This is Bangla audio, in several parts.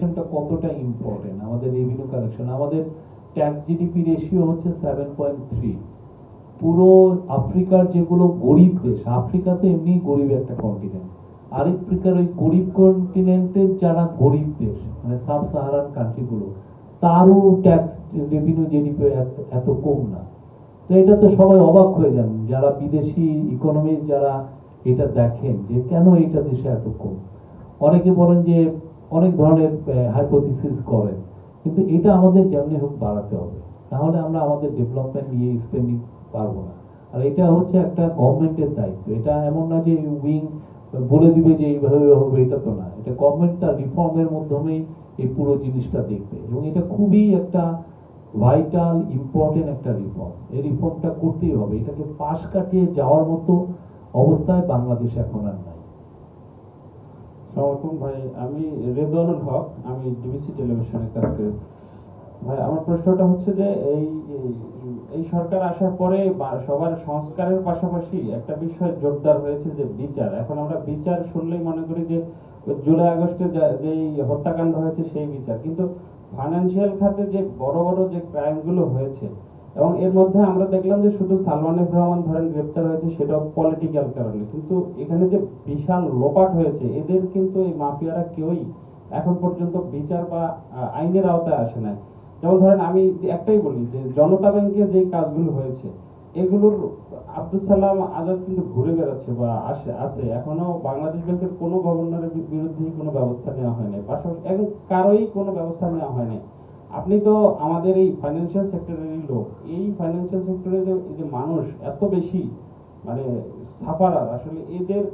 কালেকশনটা কতটা ইম্পর্টেন্ট আমাদের রেভিনিউ কালেকশন আমাদের ট্যাক্স জিডিপি রেশিও হচ্ছে সেভেন পয়েন্ট থ্রি পুরো আফ্রিকার যেগুলো গরিব দেশ আফ্রিকা তো এমনি গরিব একটা কন্টিনেন্ট আফ্রিকার ওই গরিব কন্টিনেন্টের যারা গরিব দেশ মানে সাব সাহারান কান্ট্রিগুলো তারও ট্যাক্স রেভিনিউ জিডিপি এত কম না। তো এটা তো সবাই অবাক হয়ে যান, যারা বিদেশি ইকোনমিক্স যারা এটা দেখেন যে কেন এটা দেশে এত কম? অনেকে বলেন যে অনেক ধরনের হাইপোথিসিস করেন কিন্তু এটা আমাদের যেমনি হোক বাড়াতে হবে। তাহলে আমরা আমাদের ডেভেলপমেন্ট নিয়ে স্পেন্ডিং পারব না। আর এটা হচ্ছে একটা গভর্নমেন্টের দায়িত্ব। এটা এমন না যে উইং বলে দিবে যে এইভাবে হবে, এটা তো না। এটা গভর্নমেন্ট তার রিফর্মের মাধ্যমেই এই পুরো জিনিসটা দেখবে। এবং এটা খুবই একটা ভাইটাল ইম্পর্টেন্ট একটা রিফর্ম এই রিফর্মটা করতেই হবে। এটাকে পাশ কাটিয়ে যাওয়ার মতো অবস্থায় বাংলাদেশ এখন আর নাই ভাই, আমি রেদওয়ানুল হক, আমি ডিবিসি টেলিভিশনে কাজ করি। ভাই, আমার প্রশ্নটা হচ্ছে যে এই এই সরকার আসার পরে সবার সংস্কারের পাশাপাশি একটা বিষয় জোরদার হয়েছে যে বিচার। এখন আমরা বিচার শুনলেই মনে করি যে জুলাই আগস্টে যা- হত্যাকাণ্ড হয়েছে সেই বিচার। কিন্তু ফাইন্যান্সিয়াল খাতে যে বড় বড় যে ক্রাইমগুলো হয়েছে এবং এর মধ্যে আমরা দেখলাম যে শুধু সালমান এফ রহমান ধরেন গ্রেপ্তার হয়েছে সেটাও পলিটিক্যাল কারণে। কিন্তু এখানে যে বিশাল লোপাট হয়েছে, এদের কিন্তু এই মাফিয়ারা কেউই এখন পর্যন্ত বিচার বা আইনের আওতায় আসে না যেমন ধরেন আমি একটাই বলি যে, জনতা ব্যাংকে যে কাজগুলো হয়েছে, এগুলোর আব্দুল সালাম আজাদ কিন্তু ঘুরে বেড়াচ্ছে বা আসে, আছে। এখনও বাংলাদেশ ব্যাংকের কোনো গভর্নরের বি- বিরুদ্ধেই কোনো ব্যবস্থা নেওয়া হয়নি। পাশাপাশি এখন কারোই কোনো ব্যবস্থা নেওয়া হয়নি। আপনি তো আমাদের এই ফাইন্যান্সিয়াল সেক্টরেরই লোক। এই ফাইন্যান্সিয়াল সেক্টরে যে মানুষ এত বেশি মানে সাফারার আসলে এদের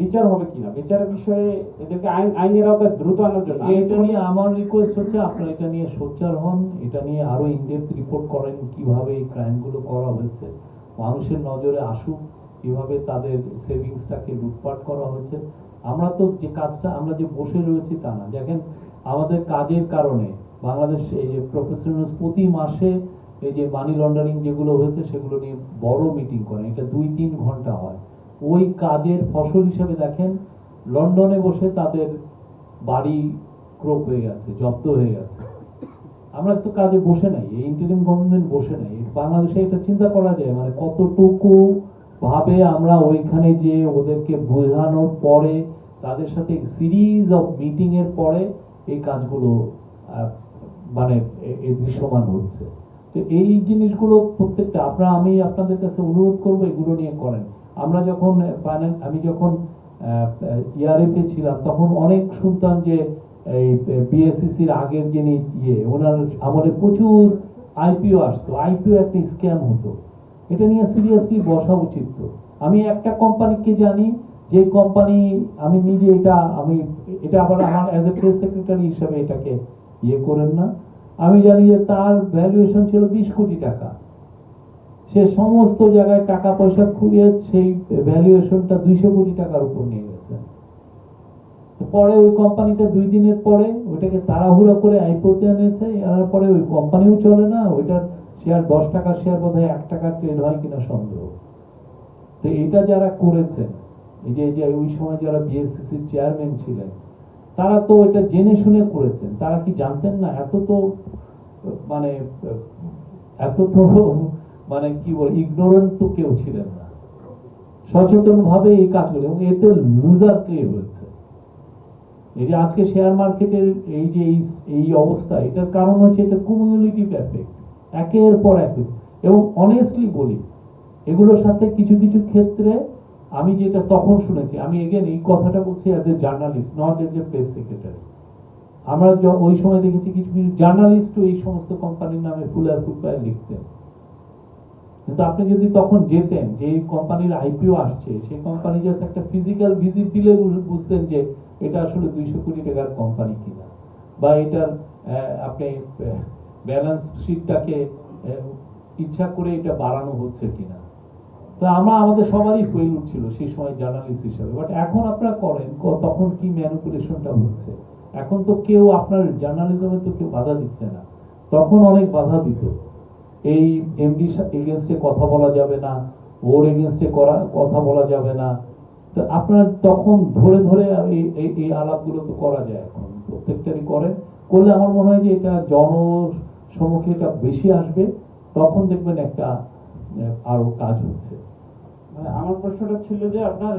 বিচার হবে কিনা? বিচারের বিষয়ে এদেরকে আইন, আইনের আওতায় দ্রুত আনার জন্য। এটা নিয়ে আমার রিকোয়েস্ট হচ্ছে, আপনারা এটা নিয়ে সোচ্চার হন। এটা নিয়ে আরও ইনডেপথ রিপোর্ট করেন, কীভাবে এই ক্রাইমগুলো করা হয়েছে। মানুষের নজরে আসুক, কীভাবে তাদের সেভিংসটাকে লুটপাট করা হয়েছে। আমরা তো যে কাজটা, আমরা যে বসে রয়েছি তা না। দেখেন, আমাদের কাজের কারণে বাংলাদেশ এই যে প্রফেশনাল প্রতি মাসে এই যে মানি লন্ডারিং যেগুলো হয়েছে, সেগুলো নিয়ে বড় মিটিং করেন। এটা দুই তিন ঘণ্টা হয়। ওই কাজের ফসল হিসেবে দেখেন, লন্ডনে বসে তাদের বাড়ি ক্রোপ হয়ে গেছে, জব্দ হয়ে গেছে। আমরা তো কাজে বসে নাই, এই ইন্টারিম গভর্নমেন্ট বসে নাই। বাংলাদেশে এটা চিন্তা করা যায় মানে কতটুকু ভাবে আমরা ওইখানে যে ওদেরকে বোঝানোর পরে, তাদের সাথে সিরিজ অফ মিটিং এর পরে এই কাজগুলো মানে দৃশ্যমান হচ্ছে। তো এই জিনিসগুলো প্রত্যেকটা, আপনারা, আমি আপনাদের কাছে অনুরোধ করব এগুলো নিয়ে করেন। আমরা যখন আমি যখন ইয়ারএফে ছিলাম, তখন অনেক শুনতাম যে, এই বিএসসিসির আগের যিনি ইয়ে ওনার আমলে প্রচুর আইপিও আসতো। আইপিও একটা স্ক্যাম হতো। এটা নিয়ে সিরিয়াসলি বসা উচিত তো। আমি একটা কোম্পানিকে জানি, যে কোম্পানি, আমি নিজে এটা, আমি, এটা আবার আমার অ্যাজ এ প্রেস সেক্রেটারি হিসাবে এটাকে ইয়ে করেন না। আমি জানি যে তার ভ্যালুয়েশন ছিল বিশ কোটি টাকা। সে সমস্ত জায়গায় টাকা পয়সা খুঁড়িয়ে সেই ভ্যালুয়েশনটা দুইশো কোটি টাকার উপর নিয়ে গেছে। পরে ওই কোম্পানিটা দুই দিনের পরে ওইটাকে তাড়াহুড়ো করে আইপোতে এনেছে আনার পরে ওই কোম্পানিও চলে না, ওইটার শেয়ার দশ টাকা শেয়ার বোধ হয় এক টাকা ট্রেড হয় কিনা সন্দেহ। তো এটা যারা করেছেন, এই যে ওই সময় যারা বিএসসিসির চেয়ারম্যান ছিলেন তারা তো এটা জেনে শুনে করেছেন। তারা কি জানতেন না? এত তো মানে এত তো মানে কি বল ইগনোরেন্ট তো কেউ ছিলেন না। সচেতন ভাবে এই কাজগুলো এবং এতে লুজার কে হয়েছে। এই যে আজকে শেয়ার মার্কেটের এই যে এই অবস্থা, এটার কারণ হচ্ছে এটা কুমিউলিটিভ এফেক্ট একের পর এক। এবং অনেস্টলি বলি, এগুলোর সাথে কিছু কিছু ক্ষেত্রে আমি যেটা তখন শুনেছি, আমি এগেন এই কথাটা বলছি as a journalist not as a press secretary আমরা ওই সময় দেখেছি কিছু কিছু জার্নালিস্টও এই সমস্ত কোম্পানির নামে ফুলার ফুলপায় লিখতেন। কিন্তু আপনি যদি তখন যেতেন, যে এই কোম্পানির আইপিও আসছে, সেই কোম্পানি জাস্ট একটা ফিজিক্যাল ভিজিট দিলে বুঝতেন যে এটা আসলে দুইশো কোটি টাকার কোম্পানি কিনা। বা এটার আপনি ব্যালেন্স শিটটাকে ইচ্ছা করে এটা বাড়ানো হচ্ছে কিনা। তো আমরা আমাদের সবারই হয়ে উঠছিল সেই সময় জার্নালিস্ট হিসাবে। বাট এখন আপনারা করেন তখন কি ম্যানিপুলেশনটা হচ্ছে? এখন তো কেউ আপনার জার্নালিজমে তো কেউ বাধা দিচ্ছে না। তখন অনেক বাধা দিত। এই এমডি এগেনস্টে কথা বলা যাবে না, ওর এগেনস্টে করা, কথা বলা যাবে না। তো আপনার তখন ধরে ধরে এই, এই- আলাপগুলো তো করা যায় এখন। প্রত্যেকটারই করেন। করলে আমার মনে হয় যে এটা জনসমুখে এটা বেশি আসবে। তখন দেখবেন একটা আরও কাজ হচ্ছে। ভাই, আমার প্রশ্নটা ছিল যে আপনার